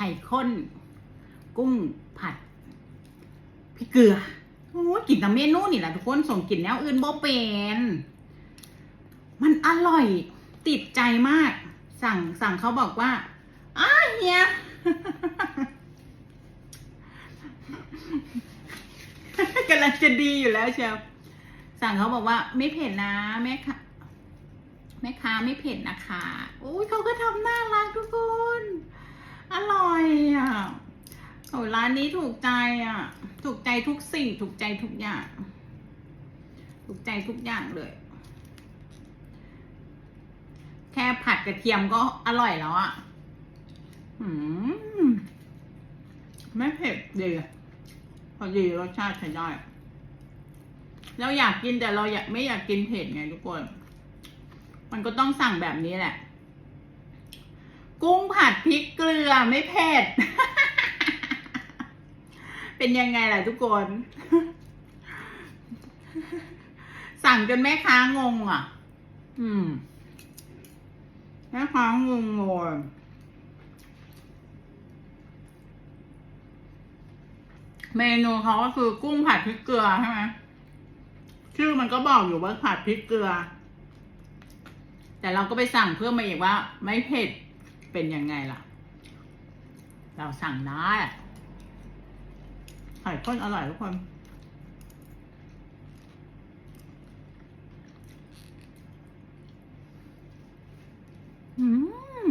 ข่ข้น กุ้งผัดพริกเกลือโอ้ยกินแต่เมนูนี่แหละทุกคนส่งกลิ่นแนวอื่นบ่เป็นมันอร่อยติดใจมาก สั่งสั่งเขาบอกว่าอ้าเฮียกำลังจะดีอยู่แล้วเชียวสั่งเขาบอกว่า ไม่เผ็ดนะแม่ค่ะแม่ค้าไม่เผ็ดนะคะโอ้ยเขาก็ทำน่ารักทุกคน อร่อยอะโอ้ร้านนี้ถูกใจอะ ถูกใจทุกสิ่ง ถูกใจทุกอย่าง ถูกใจทุกอย่างเลย แค่ผัดกระเทียมก็อร่อยแล้วอะอืมไม่เผ็ดดีพอดีรสชาติใช้ได้ เราอยากกินแต่เราอยากไม่อยากกินเผ็ดไงทุกคน มันก็ต้องสั่งแบบนี้แหละ กุ้งผัด พริกเกลือไม่เผ็ด เป็นยังไงล่ะทุกคน สั่งจนแม่ค้างงอะ อืม แม่ค้างงเลยเมนูเขาก็คือกุ้งผัดพริกเกลือใช่ไหมชื่อมันก็บอกอยู่ว่าผัดพริกเกลือ แต่เราก็ไปสั่งเพิ่มมาอีกว่า ไม่เผ็ด เป็นยังไงล่ะ เราสั่งได้อะไข่ข้นอร่อยทุกคน อืม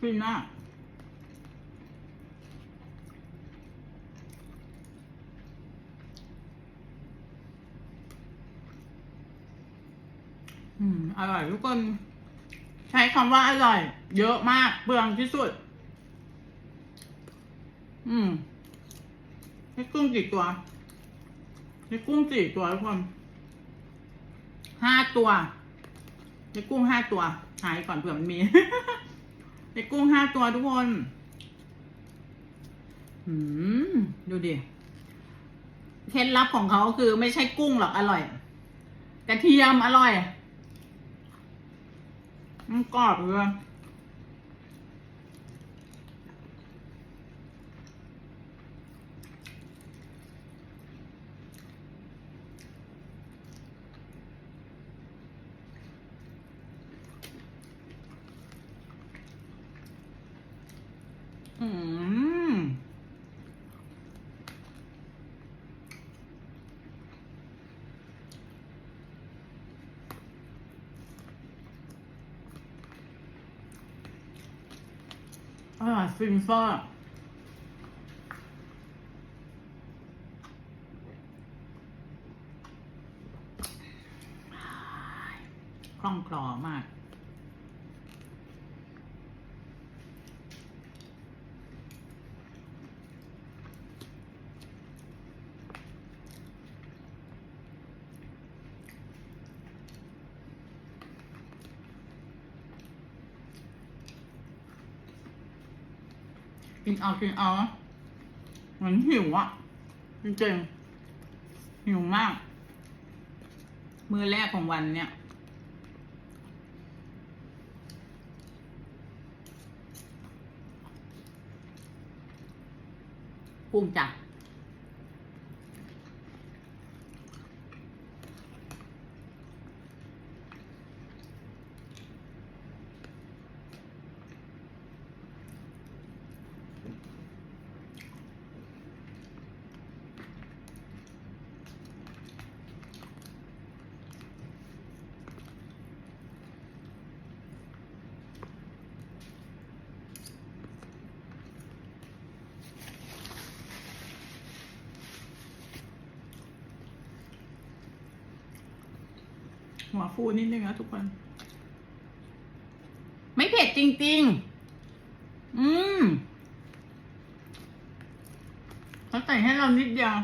ฟินมาก อืม อร่อยทุกคน ใช้คำว่าอร่อย เยอะมากเปลืองที่สุด อืมให้กุ้งกี่ตัวให้กุ้งสี่ตัวทุกคนห้าตัวให้กุ้งห้าตัว หายก่อนเผื่อมันมีในกุ้งห้าตัวทุกคน อืม ดูดิ เคล็ดลับของเขาคือไม่ใช่กุ้งหรอกอร่อย กระเทียมอร่อย มันกรอบเลยอืม อร่อยฟินเฟอร์คล่องคลอมาก กินเอากินเอาเหมือนหิวอะจริงๆหิวมาก มือแรกของวันเนี่ย กุ้งจ้ะ หัวฟูนิดนึงนะทุกคน ไม่เผ็ดจริง ๆ อืมเขาใส่ให้เรานิดเดียว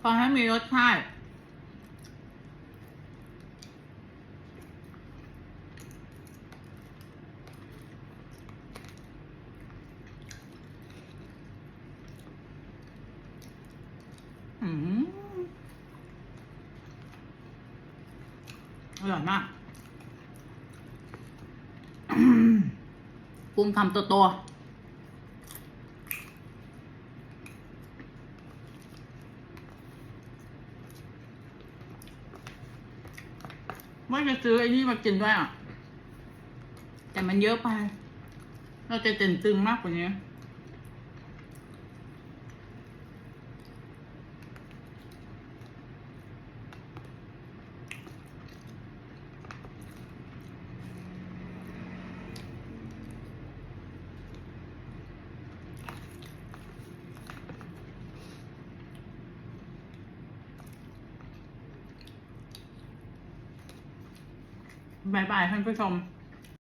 พอให้มีรสชาติ อร่อยมากกุ้งทำตัวตัวว่าจะซื้อไอ้นี่มากินด้วยอะ แต่มันเยอะไป เราจะเต็นตึงมากกว่านี้ บายบายท่านผู้ชม